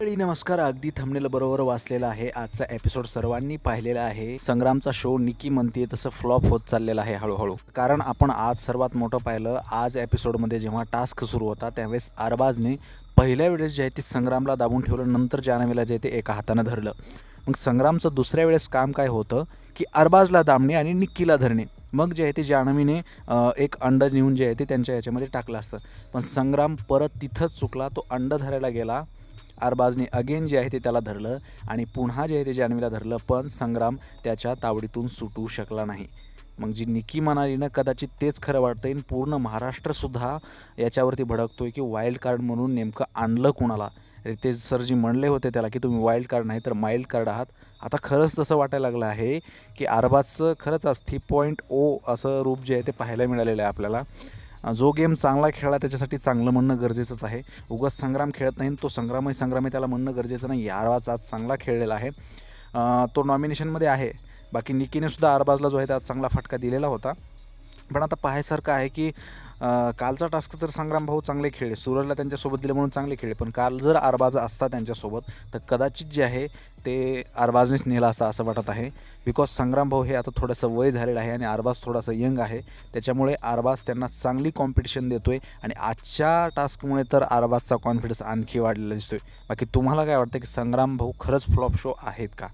मंडळी नमस्कार. अगदी थंबनेल बरोबर वाचलेला आहे. आजचा एपिसोड सर्वांनी पाहिलेला आहे. संग्रामचा शो निकी म्हणते तसं फ्लॉप होत चाललेला आहे हळूहळू. कारण आपण आज सर्वात मोठं पाहिलं आज एपिसोडमध्ये जेव्हा टास्क सुरू होता त्यावेळेस अरबाजने पहिल्या वेळेस जे आहे ते संग्रामला दाबून ठेवलं नंतर जानवीला जे आहे ते एका हातानं धरलं. मग संग्रामचं दुसऱ्या वेळेस काम काय होतं की अरबाजला दाबणे आणि निक्कीला धरणे. मग जे आहे ते जानवीने एक अंड नेऊन जे आहे ते त्यांच्या याच्यामध्ये टाकलं असतं. पण संग्राम परत तिथंच चुकला तो अंड धरायला गेला. अरबाजने अगेन जे आहे ते त्याला धरलं आणि पुन्हा जे आहे ते जान्हवीला धरलं पण संग्राम त्याच्या तावडीतून सुटू शकला नाही. मग जी निकी मनालीनं कदाचित तेच खरं वाटतं आणि पूर्ण महाराष्ट्रसुद्धा याच्यावरती भडकतो आहे की वाईल्ड कार्ड म्हणून नेमकं आणलं कुणाला? ते सर जी म्हणले होते त्याला की तुम्ही वाईल्ड कार्ड नाही तर माइल्ड कार्ड आहात. आता खरंच तसं वाटायला लागलं आहे की अरबाजचं खरंच आज थ्री पॉईंट ओ असं रूप जे आहे ते पाहायला मिळालेलं आहे आपल्याला. जो गेम चांगला खेळला त्याच्यासाठी चांगलं म्हणणं गरजेचंच आहे. उगाच संग्राम खेळत नाही तो संग्रामही संग्राम त्याला म्हणणं गरजेचं नाही. अरबाज आज चांगला खेळलेला आहे. तो नॉमिनेशनमध्ये आहे. बाकी निकीने सुद्धा अरबाजला जो आहे त्यात चांगला फटका दिलेला होता. पण आता पाहायसारखं आहे की कालचा टास्क तर संग्राम भाऊ चांगले खेळले. सूरजला त्यांच्यासोबत दिले म्हणून चांगले खेळले. पण काल जर अरबाज असता त्यांच्यासोबत तर कदाचित जे आहे ते अरबाजनेच नेला असता असं वाटत आहे. बिकॉज संग्राम भाऊ हे आता थोडंसं वय झालेलं आहे आणि अरबाज थोडासा यंग आहे. त्याच्यामुळे अरबाज त्यांना चांगली कॉम्पिटिशन देतो आहे आणि आजच्या टास्कमुळे तर अरबाजचा कॉन्फिडन्स आणखी वाढलेला दिसतो आहे बाकी तुम्हाला काय वाटतं की संग्राम भाऊ खरंच फ्लॉप शो आहेत का?